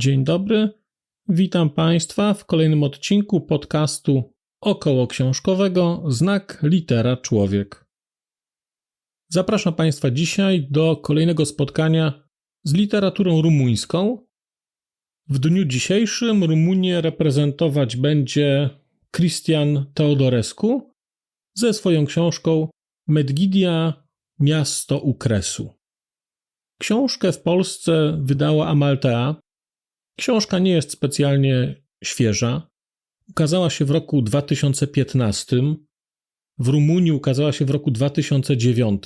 Dzień dobry. Witam Państwa w kolejnym odcinku podcastu około książkowego Znak litera człowiek. Zapraszam Państwa dzisiaj do kolejnego spotkania z literaturą rumuńską. W dniu dzisiejszym Rumunię reprezentować będzie Cristian Teodorescu ze swoją książką Medgidia Miasto u Kresu. Książkę w Polsce wydała Amaltea. Książka nie jest specjalnie świeża. Ukazała się w roku 2015. W Rumunii ukazała się w roku 2009.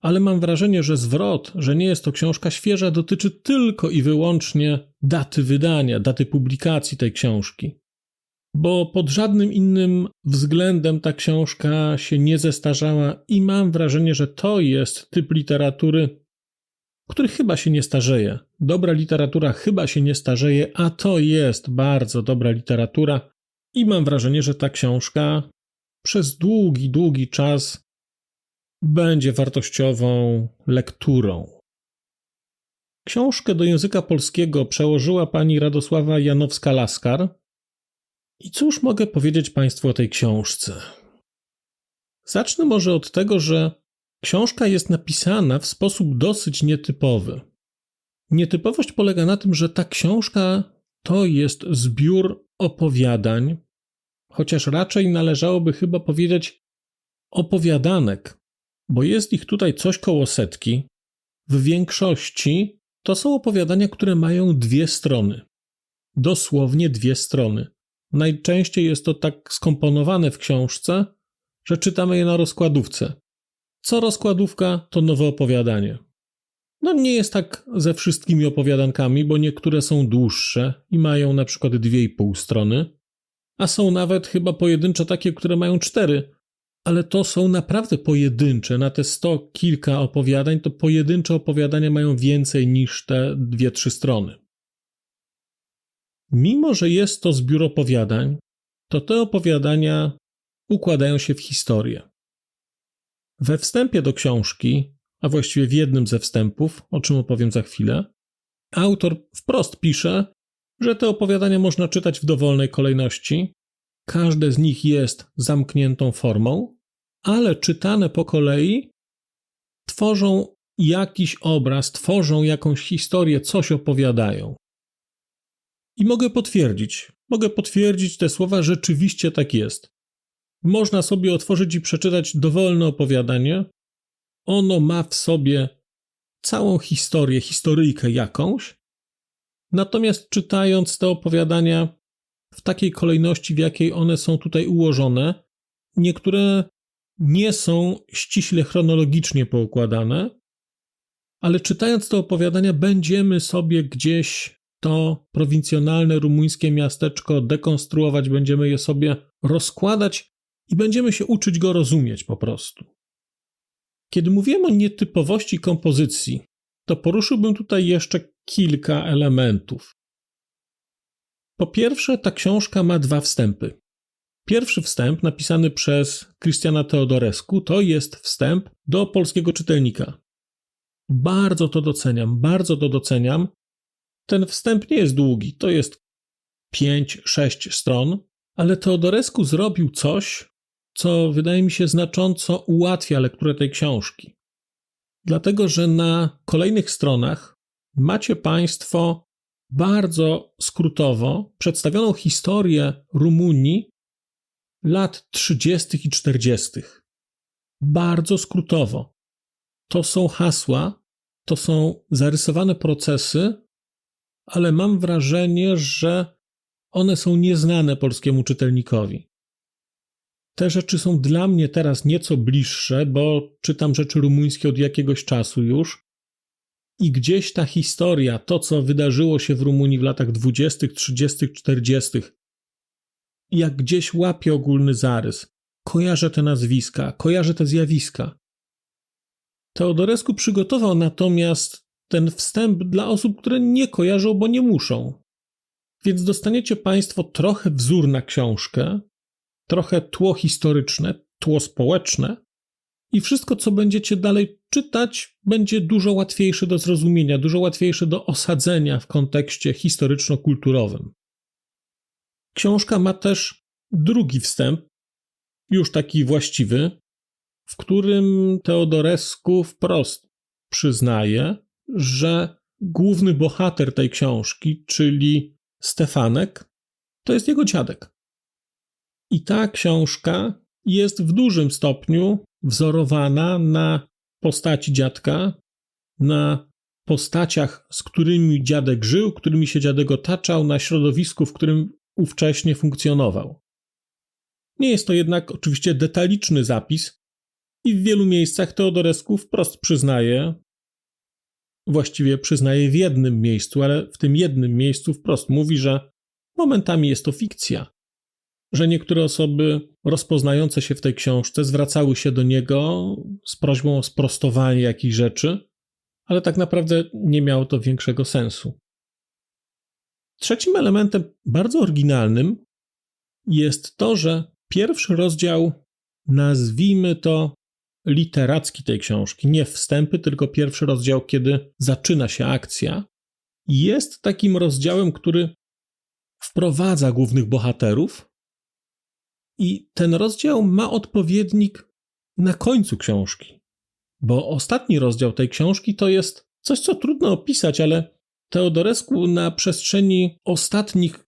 Ale mam wrażenie, że zwrot, że nie jest to książka świeża, dotyczy tylko i wyłącznie daty wydania, daty publikacji tej książki. Bo pod żadnym innym względem ta książka się nie zestarzała, i mam wrażenie, że to jest typ literatury, który chyba się nie starzeje. Dobra literatura chyba się nie starzeje, a to jest bardzo dobra literatura. I mam wrażenie, że ta książka przez długi, długi czas będzie wartościową lekturą. Książkę do języka polskiego przełożyła pani Radosława Janowska-Laskar. I cóż mogę powiedzieć Państwu o tej książce? Zacznę może od tego, że Książka jest napisana w sposób dosyć nietypowy. Nietypowość polega na tym, że ta książka to jest zbiór opowiadań, chociaż raczej należałoby chyba powiedzieć opowiadanek, bo jest ich tutaj coś koło setki. W większości to są opowiadania, które mają dwie strony. Dosłownie dwie strony. Najczęściej jest to tak skomponowane w książce, że czytamy je na rozkładówce. Co rozkładówka, to nowe opowiadanie. No nie jest tak ze wszystkimi opowiadankami, bo niektóre są dłuższe i mają na przykład dwie i pół strony, a są nawet chyba pojedyncze takie, które mają cztery, ale to są naprawdę pojedyncze. Na te sto kilka opowiadań, to pojedyncze opowiadania mają więcej niż te dwie, trzy strony. Mimo, że jest to zbiór opowiadań, to te opowiadania układają się w historię. We wstępie do książki, a właściwie w jednym ze wstępów, o czym opowiem za chwilę, autor wprost pisze, że te opowiadania można czytać w dowolnej kolejności. Każde z nich jest zamkniętą formą, ale czytane po kolei tworzą jakiś obraz, tworzą jakąś historię, coś opowiadają. I mogę potwierdzić, mogę potwierdzić te słowa, rzeczywiście tak jest. Można sobie otworzyć i przeczytać dowolne opowiadanie. Ono ma w sobie całą historię, historyjkę jakąś. Natomiast czytając te opowiadania w takiej kolejności, w jakiej one są tutaj ułożone, niektóre nie są ściśle chronologicznie poukładane, ale czytając te opowiadania, będziemy sobie gdzieś to prowincjonalne rumuńskie miasteczko dekonstruować, będziemy je sobie rozkładać i będziemy się uczyć go rozumieć po prostu. Kiedy mówiłem o nietypowości kompozycji, to poruszyłbym tutaj jeszcze kilka elementów. Po pierwsze, ta książka ma dwa wstępy. Pierwszy wstęp, napisany przez Christiana Teodorescu, to jest wstęp do polskiego czytelnika. Bardzo to doceniam, bardzo to doceniam. Ten wstęp nie jest długi, to jest 5-6 stron, ale Teodorescu zrobił coś, co wydaje mi się znacząco ułatwia lekturę tej książki. Dlatego, że na kolejnych stronach macie Państwo bardzo skrótowo przedstawioną historię Rumunii lat 30. i 40. Bardzo skrótowo. To są hasła, to są zarysowane procesy, ale mam wrażenie, że one są nieznane polskiemu czytelnikowi. Te rzeczy są dla mnie teraz nieco bliższe, bo czytam rzeczy rumuńskie od jakiegoś czasu już. I gdzieś ta historia, to co wydarzyło się w Rumunii w latach 20., 30., 40., jak gdzieś łapię ogólny zarys, kojarzę te nazwiska, kojarzę te zjawiska. Teodorescu przygotował natomiast ten wstęp dla osób, które nie kojarzą, bo nie muszą. Więc dostaniecie Państwo trochę wzór na książkę, trochę tło historyczne, tło społeczne i wszystko, co będziecie dalej czytać będzie dużo łatwiejszy do zrozumienia, dużo łatwiejszy do osadzenia w kontekście historyczno-kulturowym. Książka ma też drugi wstęp, już taki właściwy, w którym Teodorescu wprost przyznaje, że główny bohater tej książki, czyli Stefanek, to jest jego dziadek. I ta książka jest w dużym stopniu wzorowana na postaci dziadka, na postaciach, z którymi dziadek żył, którymi się dziadek otaczał, na środowisku, w którym ówcześnie funkcjonował. Nie jest to jednak oczywiście detaliczny zapis i w wielu miejscach Teodorescu wprost przyznaje, właściwie przyznaje w jednym miejscu, ale w tym jednym miejscu wprost mówi, że momentami jest to fikcja, że niektóre osoby rozpoznające się w tej książce zwracały się do niego z prośbą o sprostowanie jakichś rzeczy, ale tak naprawdę nie miało to większego sensu. Trzecim elementem bardzo oryginalnym jest to, że pierwszy rozdział, nazwijmy to literacki tej książki, nie wstępy, tylko pierwszy rozdział, kiedy zaczyna się akcja, jest takim rozdziałem, który wprowadza głównych bohaterów. I ten rozdział ma odpowiednik na końcu książki, bo ostatni rozdział tej książki to jest coś, co trudno opisać, ale Teodorescu na przestrzeni ostatnich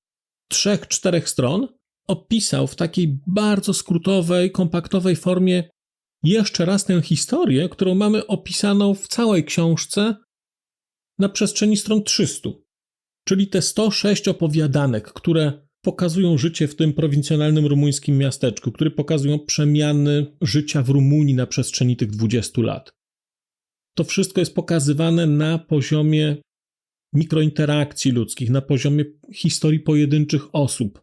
trzech, czterech stron opisał w takiej bardzo skrótowej, kompaktowej formie jeszcze raz tę historię, którą mamy opisaną w całej książce na przestrzeni stron 300. Czyli te 106 opowiadanek, które pokazują życie w tym prowincjonalnym rumuńskim miasteczku, które pokazują przemiany życia w Rumunii na przestrzeni tych 20 lat. To wszystko jest pokazywane na poziomie mikrointerakcji ludzkich, na poziomie historii pojedynczych osób.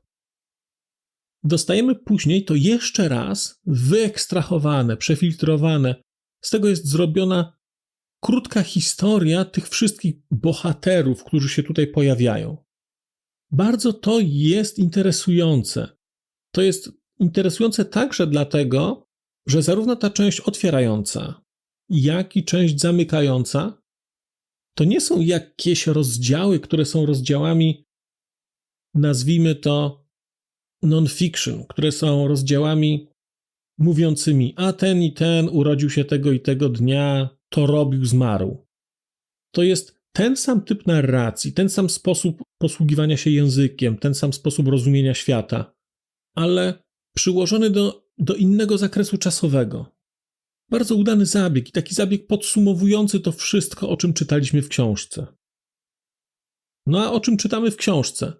Dostajemy później to jeszcze raz wyekstrahowane, przefiltrowane. Z tego jest zrobiona krótka historia tych wszystkich bohaterów, którzy się tutaj pojawiają. Bardzo to jest interesujące. To jest interesujące także dlatego, że zarówno ta część otwierająca, jak i część zamykająca to nie są jakieś rozdziały, które są rozdziałami, nazwijmy to non-fiction, które są rozdziałami mówiącymi, a ten i ten urodził się tego i tego dnia, to robił, zmarł. To jest ten sam typ narracji, ten sam sposób posługiwania się językiem, ten sam sposób rozumienia świata, ale przyłożony do, do innego zakresu czasowego. Bardzo udany zabieg i taki zabieg podsumowujący to wszystko, o czym czytaliśmy w książce. No a o czym czytamy w książce?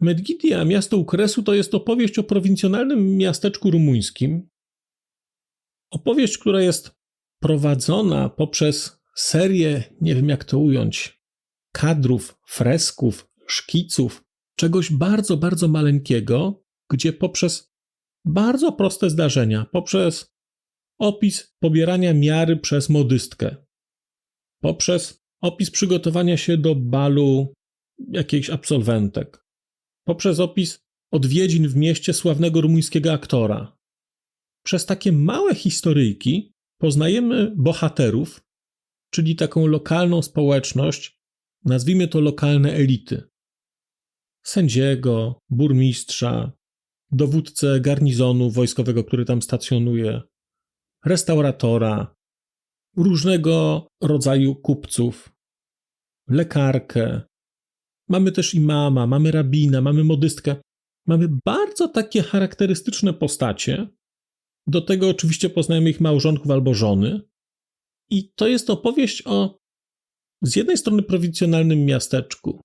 Medgidia, miasto u Kresu, to jest opowieść o prowincjonalnym miasteczku rumuńskim. Opowieść, która jest prowadzona poprzez serię, nie wiem jak to ująć, kadrów, fresków, szkiców, czegoś bardzo, bardzo maleńkiego, gdzie poprzez bardzo proste zdarzenia, poprzez opis pobierania miary przez modystkę, poprzez opis przygotowania się do balu jakiejś absolwentek, poprzez opis odwiedzin w mieście sławnego rumuńskiego aktora. Przez takie małe historyjki poznajemy bohaterów, czyli taką lokalną społeczność, nazwijmy to lokalne elity. Sędziego, burmistrza, dowódcę garnizonu wojskowego, który tam stacjonuje, restauratora, różnego rodzaju kupców, lekarkę. Mamy też imama, mamy rabina, mamy modystkę. Mamy bardzo takie charakterystyczne postacie. Do tego oczywiście poznajemy ich małżonków albo żony. I to jest opowieść o z jednej strony prowincjonalnym miasteczku,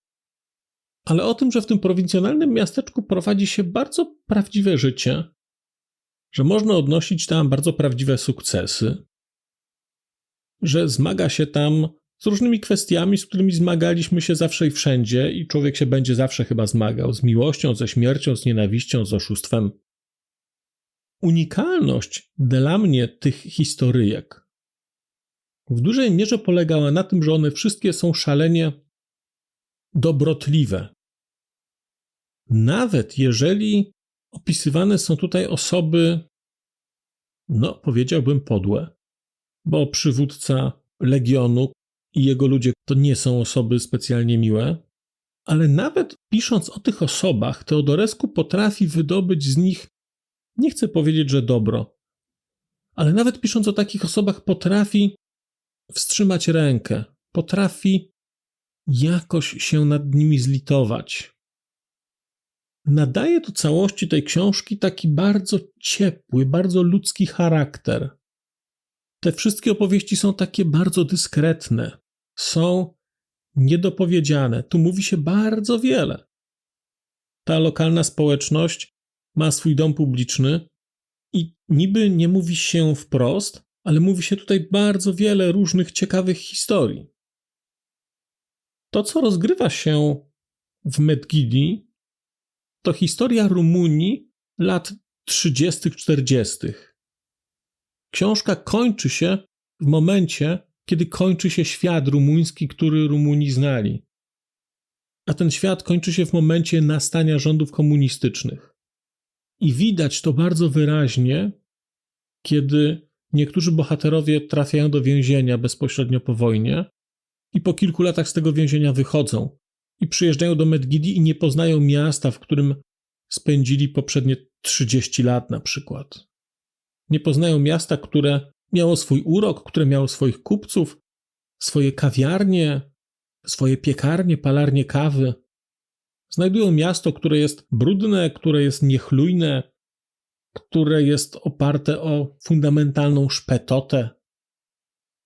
ale o tym, że w tym prowincjonalnym miasteczku prowadzi się bardzo prawdziwe życie, że można odnosić tam bardzo prawdziwe sukcesy, że zmaga się tam z różnymi kwestiami, z którymi zmagaliśmy się zawsze i wszędzie, i człowiek się będzie zawsze chyba zmagał z miłością, ze śmiercią, z nienawiścią, z oszustwem. Unikalność dla mnie tych historyjek w dużej mierze polegała na tym, że one wszystkie są szalenie dobrotliwe. Nawet jeżeli opisywane są tutaj osoby, no powiedziałbym podłe, bo przywódca legionu i jego ludzie to nie są osoby specjalnie miłe, ale nawet pisząc o tych osobach, Teodoresku potrafi wydobyć z nich, nie chcę powiedzieć, że dobro, ale nawet pisząc o takich osobach, potrafi wstrzymać rękę, potrafi jakoś się nad nimi zlitować. Nadaje do całości tej książki taki bardzo ciepły, bardzo ludzki charakter. Te wszystkie opowieści są takie bardzo dyskretne, są niedopowiedziane. Tu mówi się bardzo wiele. Ta lokalna społeczność ma swój dom publiczny i niby nie mówi się wprost, ale mówi się tutaj bardzo wiele różnych ciekawych historii. To, co rozgrywa się w Medgidi, to historia Rumunii lat 30-40. Książka kończy się w momencie, kiedy kończy się świat rumuński, który Rumuni znali. A ten świat kończy się w momencie nastania rządów komunistycznych. I widać to bardzo wyraźnie, kiedy niektórzy bohaterowie trafiają do więzienia bezpośrednio po wojnie i po kilku latach z tego więzienia wychodzą i przyjeżdżają do Medgidi i nie poznają miasta, w którym spędzili poprzednie 30 lat na przykład. Nie poznają miasta, które miało swój urok, które miało swoich kupców, swoje kawiarnie, swoje piekarnie, palarnie kawy. Znajdują miasto, które jest brudne, które jest niechlujne, które jest oparte o fundamentalną szpetotę.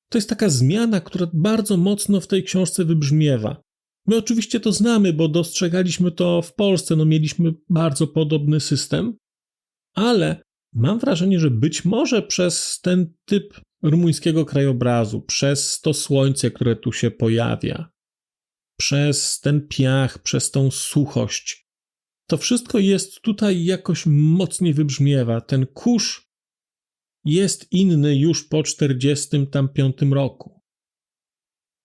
To jest taka zmiana, która bardzo mocno w tej książce wybrzmiewa. My oczywiście to znamy, bo dostrzegaliśmy to w Polsce, no mieliśmy bardzo podobny system, ale mam wrażenie, że być może przez ten typ rumuńskiego krajobrazu, przez to słońce, które tu się pojawia, przez ten piach, przez tą suchość, to wszystko jest tutaj jakoś mocniej wybrzmiewa. Ten kurz jest inny już po 45 roku.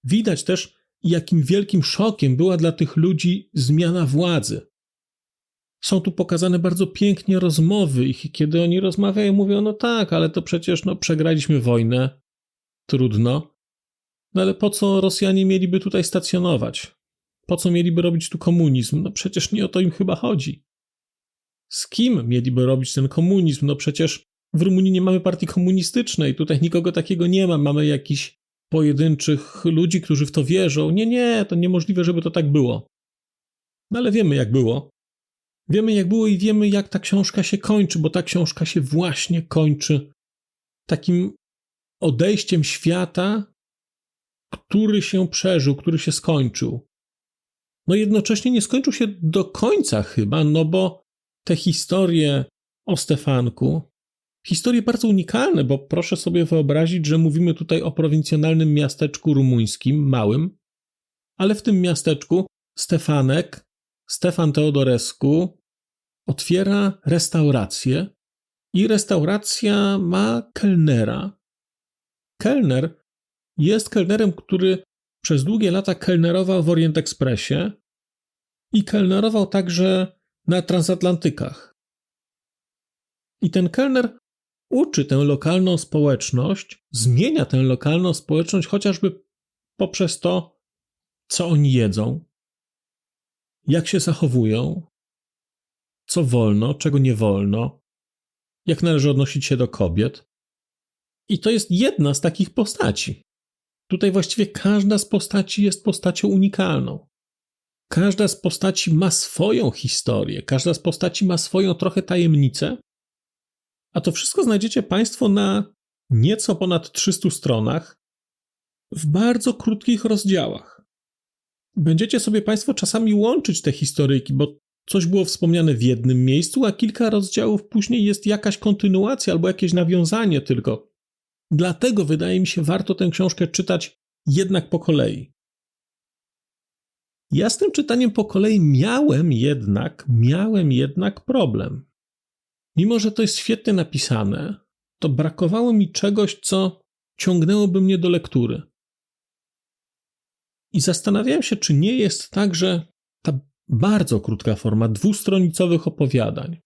Widać też, jakim wielkim szokiem była dla tych ludzi zmiana władzy. Są tu pokazane bardzo pięknie rozmowy i kiedy oni rozmawiają, mówią, no tak, ale to przecież no, przegraliśmy wojnę, trudno. No ale po co Rosjanie mieliby tutaj stacjonować? Po co mieliby robić tu komunizm? No przecież nie o to im chyba chodzi. Z kim mieliby robić ten komunizm? No przecież w Rumunii nie mamy partii komunistycznej, tutaj nikogo takiego nie ma, mamy jakichś pojedynczych ludzi, którzy w to wierzą. Nie, nie, to niemożliwe, żeby to tak było. No ale wiemy, jak było. Wiemy, jak było i wiemy, jak ta książka się kończy, bo ta książka się właśnie kończy takim odejściem świata, który się przeżył, który się skończył. No jednocześnie nie skończył się do końca chyba, no bo te historie o Stefanku, historie bardzo unikalne, bo proszę sobie wyobrazić, że mówimy tutaj o prowincjonalnym miasteczku rumuńskim, małym, ale w tym miasteczku Stefanek Stefan Teodorescu otwiera restaurację i restauracja ma kelnera. Kelner jest kelnerem, który przez długie lata kelnerował w Orient Expressie i kelnerował także na transatlantykach. I ten kelner uczy tę lokalną społeczność, zmienia tę lokalną społeczność chociażby poprzez to, co oni jedzą, jak się zachowują, co wolno, czego nie wolno, jak należy odnosić się do kobiet. I to jest jedna z takich postaci. Tutaj właściwie każda z postaci jest postacią unikalną. Każda z postaci ma swoją historię, każda z postaci ma swoją trochę tajemnicę, a to wszystko znajdziecie Państwo na nieco ponad 300 stronach w bardzo krótkich rozdziałach będziecie sobie Państwo czasami łączyć te historyjki, bo coś było wspomniane w jednym miejscu, a kilka rozdziałów później jest jakaś kontynuacja albo jakieś nawiązanie tylko. Dlatego wydaje mi się, warto tę książkę czytać jednak po kolei. Ja z tym czytaniem po kolei miałem jednak, miałem jednak problem. Mimo, że to jest świetnie napisane, to brakowało mi czegoś, co ciągnęłoby mnie do lektury. I zastanawiałem się, czy nie jest tak, że ta bardzo krótka forma dwustronicowych opowiadań,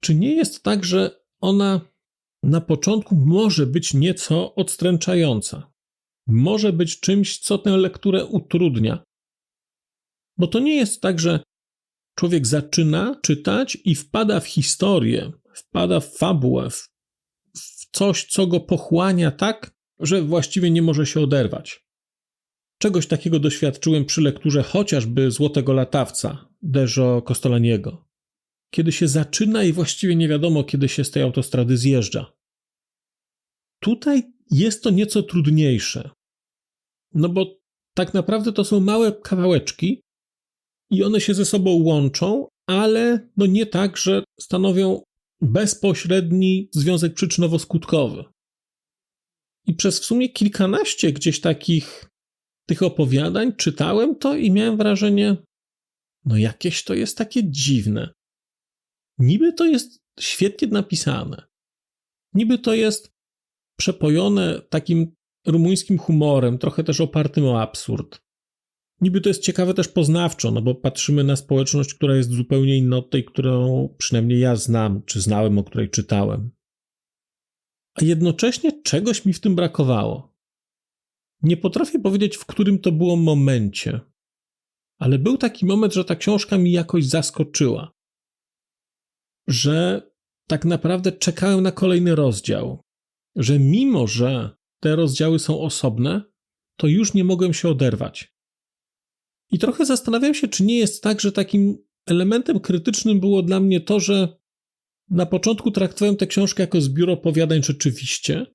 czy nie jest tak, że ona na początku może być nieco odstręczająca. Może być czymś, co tę lekturę utrudnia. Bo to nie jest tak, że człowiek zaczyna czytać i wpada w historię, wpada w fabułę, w, w coś, co go pochłania tak, że właściwie nie może się oderwać. Czegoś takiego doświadczyłem przy lekturze chociażby Złotego Latawca Dejo Costolaniego. Kiedy się zaczyna i właściwie nie wiadomo, kiedy się z tej autostrady zjeżdża. Tutaj jest to nieco trudniejsze. No bo tak naprawdę to są małe kawałeczki i one się ze sobą łączą, ale no nie tak, że stanowią bezpośredni związek przyczynowo-skutkowy. I przez w sumie kilkanaście gdzieś takich tych opowiadań czytałem to i miałem wrażenie, no jakieś to jest takie dziwne. Niby to jest świetnie napisane. Niby to jest przepojone takim rumuńskim humorem, trochę też opartym o absurd. Niby to jest ciekawe też poznawczo, no bo patrzymy na społeczność, która jest zupełnie inna od tej, którą przynajmniej ja znam, czy znałem, o której czytałem. A jednocześnie czegoś mi w tym brakowało. Nie potrafię powiedzieć, w którym to było momencie, ale był taki moment, że ta książka mi jakoś zaskoczyła. Że tak naprawdę czekałem na kolejny rozdział. Że mimo, że te rozdziały są osobne, to już nie mogłem się oderwać. I trochę zastanawiam się, czy nie jest tak, że takim elementem krytycznym było dla mnie to, że na początku traktowałem tę książkę jako zbiór opowiadań rzeczywiście.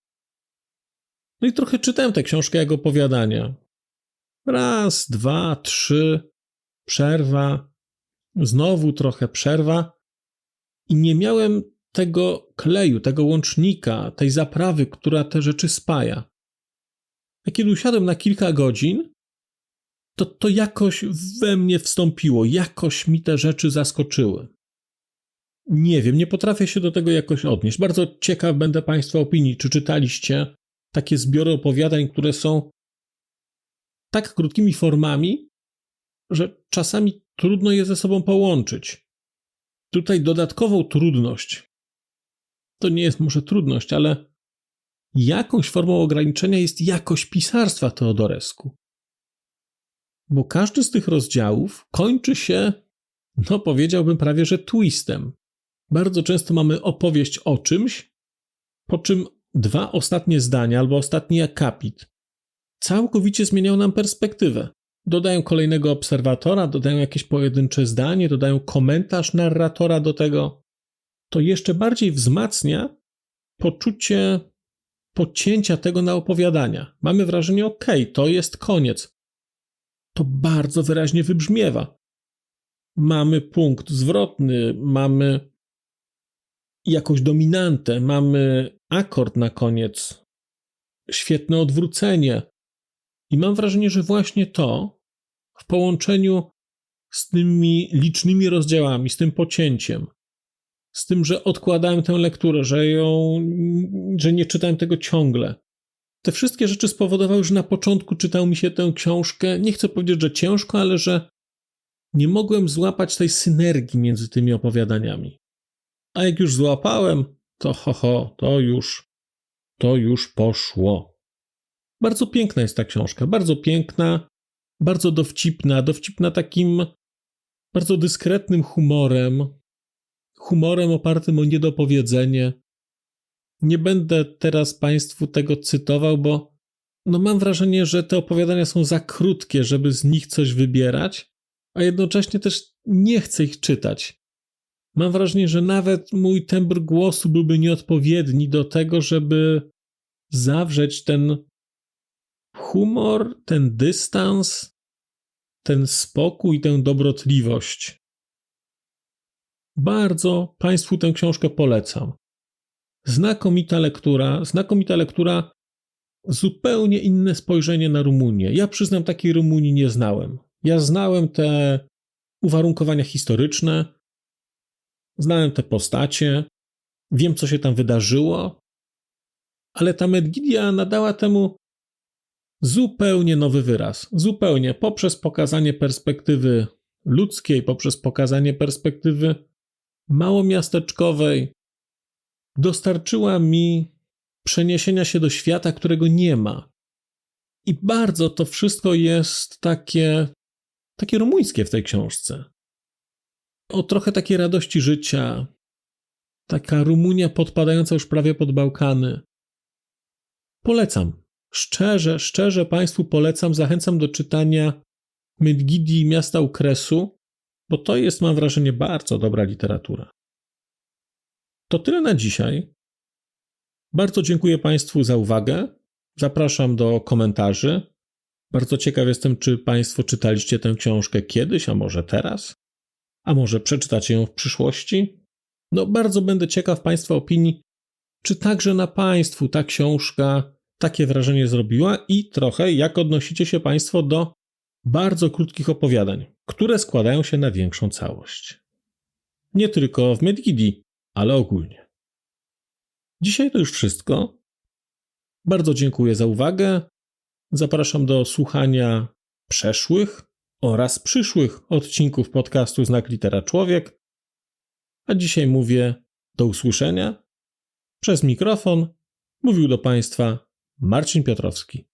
No i trochę czytałem tę książkę jako opowiadania. Raz, dwa, trzy, przerwa, znowu trochę przerwa. I nie miałem tego kleju, tego łącznika, tej zaprawy, która te rzeczy spaja. A kiedy usiadłem na kilka godzin, to to jakoś we mnie wstąpiło, jakoś mi te rzeczy zaskoczyły. Nie wiem, nie potrafię się do tego jakoś odnieść. Bardzo ciekaw będę Państwa opinii, czy czytaliście takie zbiory opowiadań, które są tak krótkimi formami, że czasami trudno je ze sobą połączyć. Tutaj dodatkową trudność to nie jest może trudność, ale jakąś formą ograniczenia jest jakość pisarstwa Teodoresku. Bo każdy z tych rozdziałów kończy się, no powiedziałbym prawie, że twistem. Bardzo często mamy opowieść o czymś, po czym dwa ostatnie zdania albo ostatni akapit całkowicie zmieniają nam perspektywę. Dodają kolejnego obserwatora, dodają jakieś pojedyncze zdanie, dodają komentarz narratora do tego. To jeszcze bardziej wzmacnia poczucie pocięcia tego na opowiadania. Mamy wrażenie, ok, to jest koniec. To bardzo wyraźnie wybrzmiewa. Mamy punkt zwrotny, mamy jakąś dominantę, mamy akord na koniec, świetne odwrócenie. I mam wrażenie, że właśnie to w połączeniu z tymi licznymi rozdziałami, z tym pocięciem, z tym, że odkładałem tę lekturę, że ją, że nie czytałem tego ciągle. Te wszystkie rzeczy spowodowały, że na początku czytał mi się tę książkę, nie chcę powiedzieć, że ciężko, ale że nie mogłem złapać tej synergii między tymi opowiadaniami. A jak już złapałem, to ho, ho, to już, to już poszło. Bardzo piękna jest ta książka, bardzo piękna, bardzo dowcipna, dowcipna takim bardzo dyskretnym humorem, humorem opartym o niedopowiedzenie. Nie będę teraz Państwu tego cytował, bo no mam wrażenie, że te opowiadania są za krótkie, żeby z nich coś wybierać, a jednocześnie też nie chcę ich czytać. Mam wrażenie, że nawet mój tembr głosu byłby nieodpowiedni do tego, żeby zawrzeć ten humor, ten dystans, ten spokój, tę dobrotliwość. Bardzo Państwu tę książkę polecam. Znakomita lektura, znakomita lektura, zupełnie inne spojrzenie na Rumunię. Ja przyznam, takiej Rumunii nie znałem. Ja znałem te uwarunkowania historyczne, znałem te postacie, wiem, co się tam wydarzyło, ale ta Medgidia nadała temu zupełnie nowy wyraz. Zupełnie poprzez pokazanie perspektywy ludzkiej, poprzez pokazanie perspektywy małomiasteczkowej, dostarczyła mi przeniesienia się do świata, którego nie ma. I bardzo to wszystko jest takie, takie rumuńskie w tej książce. O trochę takiej radości życia, taka Rumunia podpadająca już prawie pod Bałkany. Polecam. Szczerze, szczerze Państwu polecam, zachęcam do czytania Medgidi Miasta Ukresu, bo to jest, mam wrażenie, bardzo dobra literatura. To tyle na dzisiaj. Bardzo dziękuję Państwu za uwagę. Zapraszam do komentarzy. Bardzo ciekaw jestem, czy Państwo czytaliście tę książkę kiedyś, a może teraz, a może przeczytacie ją w przyszłości. No, bardzo będę ciekaw Państwa opinii, czy także na Państwu ta książka takie wrażenie zrobiła i trochę jak odnosicie się Państwo do bardzo krótkich opowiadań, które składają się na większą całość. Nie tylko w Medgidi, ale ogólnie. Dzisiaj to już wszystko. Bardzo dziękuję za uwagę. Zapraszam do słuchania przeszłych oraz przyszłych odcinków podcastu Znak Litera Człowiek. A dzisiaj mówię do usłyszenia. Przez mikrofon mówił do Państwa Marcin Piotrowski.